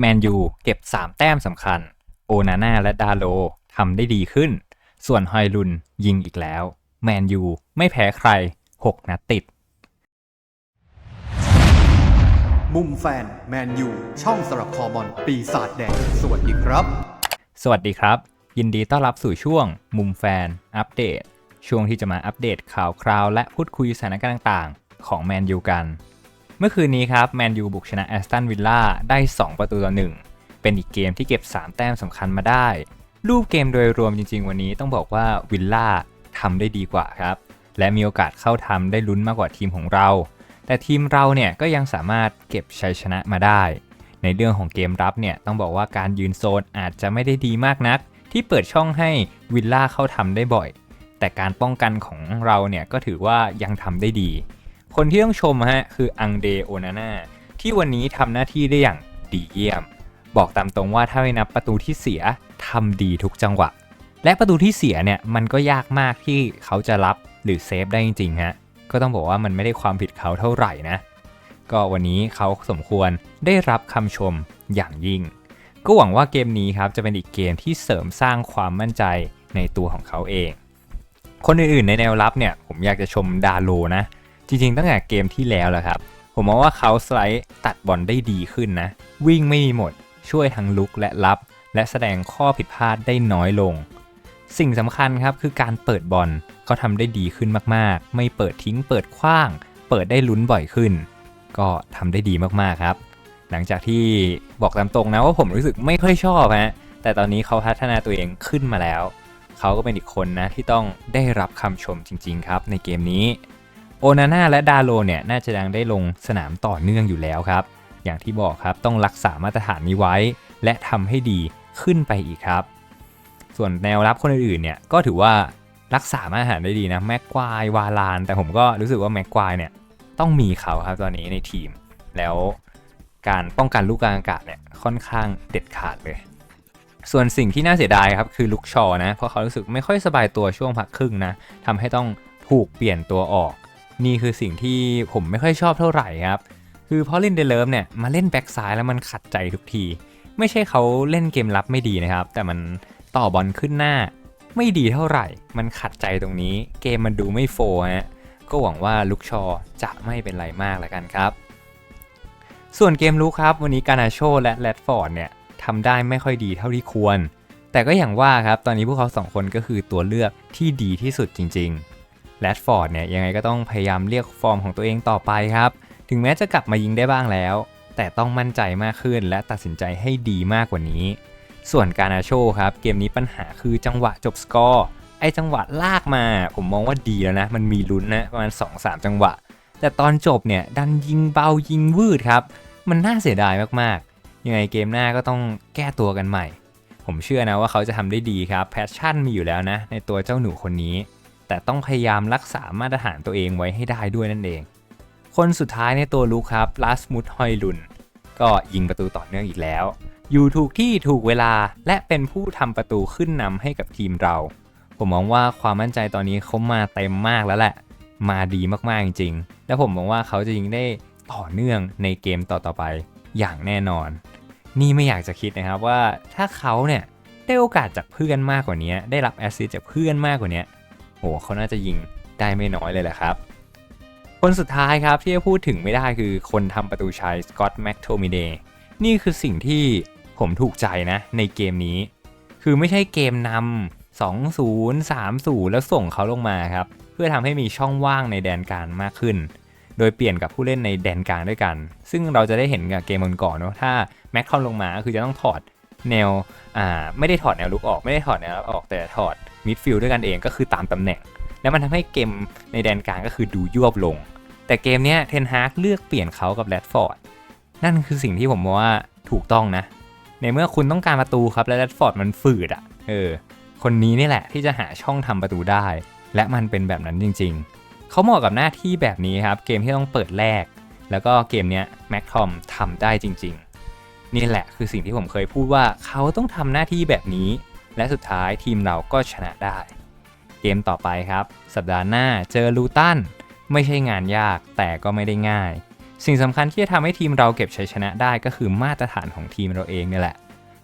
แมนยูเก็บ 3 แต้มสำคัญ โอนาน่าและดาโลทำได้ดีขึ้น ส่วนฮอยลุนยิงอีกแล้ว แมนยูไม่แพ้ใคร 6 นัดติด มุมแฟน แมนยูช่องสำหรับคอบอลปีศาจแดง สวัสดีครับ สวัสดีครับ ยินดีต้อนรับสู่ช่วง มุมแฟน อัปเดต ช่วงที่จะมาอัปเดตข่าวคราว และพูดคุยสถานการณ์ต่าง ๆ ของแมนยูกัน เมื่อคืนนี้ครับแมนยูบุกชนะแอสตันวิลล่าได้ 2 ประตูต่อ 1 เป็นอีกเกมที่เก็บ 3 แต้มสำคัญมาได้ รูปเกมโดยรวมจริง ๆ วันนี้ต้องบอกว่าวิลล่าทำได้ดีกว่าครับ และมีโอกาสเข้าทำได้ลุ้นมากกว่าทีมของเรา แต่ทีมเราเนี่ยก็ยังสามารถเก็บชัยชนะมาได้ ในเรื่องของเกมรับเนี่ยต้องบอกว่าการยืนโซนอาจจะไม่ได้ดีมากนัก ที่เปิดช่องให้วิลล่าเข้าทำได้บ่อย แต่การป้องกันของเราเนี่ยก็ถือว่ายังทำได้ดี คนที่ต้องชมฮะคืออังเดโอนาน่าที่วันนี้ทำหน้าที่ได้อย่างดีเยี่ยม บอกตามตรงว่าถ้าไม่นับประตูที่เสียทำดีทุกจังหวะ และประตูที่เสียเนี่ยมันก็ยากมากที่เขาจะรับหรือเซฟได้จริงๆฮะก็ต้องบอกว่ามันไม่ได้ความผิดเขาเท่าไหร่นะ ก็วันนี้เขาสมควรได้รับคำชมอย่างยิ่ง ก็หวังว่าเกมนี้ครับจะเป็นอีกเกมที่เสริมสร้างความมั่นใจในตัวของเขาเอง คนอื่นๆในแนวรับเนี่ยผมอยากจะชมดาโลนะ จริงๆตั้งแต่เกมที่แล้วแหละครับ ผมมองว่าเขาสไลด์ตัดบอลได้ดีขึ้นนะ วิ่งไม่มีหมด ช่วยทั้งลุกและรับ และแสดงข้อผิดพลาดได้น้อยลง สิ่งสำคัญครับคือการเปิดบอลเขาทำได้ดีขึ้นมากๆ ไม่เปิดทิ้งเปิดขว้าง เปิดได้ลุ้นบ่อยขึ้น ก็ทำได้ดีมากๆครับ หลังจากที่บอกตามตรงนะว่าผมรู้สึกไม่ค่อยชอบฮะแต่ตอนนี้เขาพัฒนาตัวเองขึ้นมาแล้ว เขาก็เป็นอีกคนนะที่ต้องได้รับคำชมจริง ๆ ครับในเกมนี้ โอนาน่าและดาโลเนี่ยน่าจะยังได้ลงสนามต่อเนื่องอยู่แล้วครับ อย่างที่บอกครับต้องรักษามาตรฐานนี้ไว้ และทำให้ดีขึ้นไปอีกครับ ส่วนแนวรับคนอื่นๆเนี่ยก็ถือว่ารักษามาตรฐานได้ดีนะแม็กควายวาลาน แต่ผมก็รู้สึกว่าแม็กควายเนี่ยต้องมีเขาครับตอนนี้ในทีม แล้วการป้องกันลูกกลางอากาศเนี่ยค่อนข้างเด็ดขาดเลย ส่วนสิ่งที่น่าเสียดายครับคือลุกชอนะเพราะเขารู้สึกไม่ค่อยสบายตัวช่วงพักครึ่งนะทำให้ต้องถูกเปลี่ยนตัวออก นี่คือสิ่งที่ผมไม่ค่อยชอบเท่าไหร่ครับ คือพอลินเดเลิฟเนี่ยมาเล่นแบ็กซ้ายแล้วมันขัดใจทุกที ไม่ใช่เขาเล่นเกมรับไม่ดีนะครับ แต่มันต่อบอลขึ้นหน้า ไม่ดีเท่าไหร่ มันขัดใจตรงนี้ เกมมันดูไม่โฟฮะก็หวังว่าลุกชอจะไม่เป็นไรมากแล้วกันครับ ส่วนเกมลุกครับวันนี้การาโชและแรดฟอร์ดเนี่ยทำได้ไม่ค่อยดีเท่าที่ควร แต่ก็อย่างว่าครับตอนนี้พวกเขาสองคนก็คือตัวเลือกที่ดีที่สุดจริง ๆ แรดฟอร์ดเนี่ยยังไงก็ต้องพยายามเรียกฟอร์มของตัวเองต่อไปครับ ถึงแม้จะกลับมายิงได้บ้างแล้ว แต่ต้องมั่นใจมากขึ้นและตัดสินใจให้ดีมากกว่านี้ ส่วนการนาโชครับ เกมนี้ปัญหาคือจังหวะจบสกอร์ไอจังหวะลากมา ผมมองว่าดีแล้วนะ มันมีลุ้นนะประมาณ 2-3 จังหวะ แต่ตอนจบเนี่ยดันยิงเบายิงวืดครับ มันน่าเสียดายมากๆ ยังไงเกมหน้าก็ต้องแก้ตัวกันใหม่ ผมเชื่อนะว่าเขาจะทำได้ดีครับแพชชั่นมีอยู่แล้วนะ ในตัวเจ้าหนูคนนี้ แต่ต้องพยายามรักษามาตรฐานตัวเองไว้ให้ได้ด้วยนั่นเอง คนสุดท้ายในตัวลูกครับลาสมุดฮอยลุน ก็ยิงประตูต่อเนื่องอีกแล้ว อยู่ถูกที่ถูกเวลาและเป็นผู้ทำประตูขึ้นนำให้กับทีมเรา ผมมองว่าความมั่นใจตอนนี้เขามาเต็มมากแล้วแหละ มาดีมากๆจริงๆ และผมมองว่าเขาจะยิงได้ต่อเนื่องในเกมต่อๆไปอย่างแน่นอน นี่ไม่อยากจะคิดนะครับว่าถ้าเขาเนี่ยได้โอกาสจากเพื่อนมากกว่านี้ ได้รับแอสซิสต์จากเพื่อนมากกว่านี้ เขาน่าจะยิงได้ไม่น้อยเลยแหละครับ คนสุดท้ายครับที่จะพูดถึงไม่ได้คือคนทำประตูชัยสกอตแม็กโทมิเดนี่คือสิ่งที่ผมถูกใจนะในเกมนี้ คือไม่ใช่เกมนำ2-0 3-0 แล้วส่งเขาลงมาครับ เพื่อทำให้มีช่องว่างในแดนกลางมากขึ้น โดยเปลี่ยนกับผู้เล่นในแดนกลางด้วยกัน ซึ่งเราจะได้เห็นกับเกมก่อนๆเนาะถ้าแม็กคอมลงมาก็คือจะต้องถอดแนว อ่า ไม่ได้ถอดแนวลุกออก ไม่ได้ถอดแนวออกแต่ถอด มิดฟิลด์ด้วยกันเองก็คือตามตำแหน่ง แล้วมันทำให้เกมในแดนกลางก็คือดูยวบลง แต่เกมเนี้ยเทนฮาร์กเลือกเปลี่ยนเขากับแรดฟอร์ดนั่นคือสิ่งที่ผมมองว่าถูกต้องนะ ในเมื่อคุณต้องการประตูครับและแรดฟอร์ดมันฝืดอะ่ะเออคนนี้นี่แหละที่จะหาช่องทำประตูได้ และมันเป็นแบบนั้นจริง ๆ เขาเหมาะกับหน้าที่แบบนี้ครับ เกมที่ต้องเปิดแรก แล้วก็เกมเนี้ยแม็กทอมทำได้จริง ๆ นี่แหละคือสิ่งที่ผมเคยพูดว่าเขาต้องทำหน้าที่แบบนี้ และสุดท้ายทีมเราก็ชนะได้ เกมต่อไปครับ สัปดาห์หน้าเจอลูตันไม่ใช่งานยากแต่ก็ไม่ได้ง่าย สิ่งสำคัญที่จะทำให้ทีมเราเก็บชัยชนะได้ก็คือมาตรฐานของทีมเราเองเนี่ยแหละ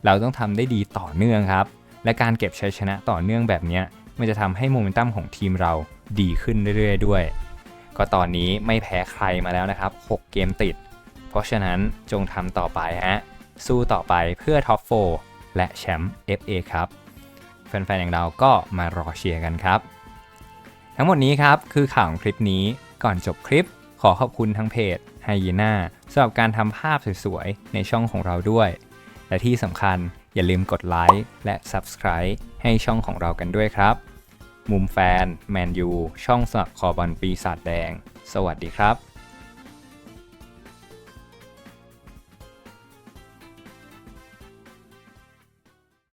เราต้องทำได้ดีต่อเนื่องครับ และการเก็บชัยชนะต่อเนื่องแบบนี้มันจะทำให้โมเมนตัมของทีมเราดีขึ้นเรื่อยๆ ด้วย ก็ตอนนี้ไม่แพ้ใครมาแล้วนะครับ 6 เกมติด เพราะฉะนั้นจงทำต่อไปฮะสู้ต่อไปเพื่อท็อป4 และแชมป์ FA ครับ แฟนๆ อย่างเราก็มารอเชียร์กันครับ ทั้งหมดนี้ครับคือข่าวของคลิปนี้ก่อนจบคลิป ขอขอบคุณทั้งเพจไฮยีน่าสำหรับการทำภาพสวยๆ ในช่องของเราด้วย และที่สำคัญอย่าลืมกดไลค์และ Subscribe ให้ช่องของเรากันด้วยครับ มุมแฟน แมนยู ช่องสำหรับคอบอลปีศาจแดง สวัสดีครับ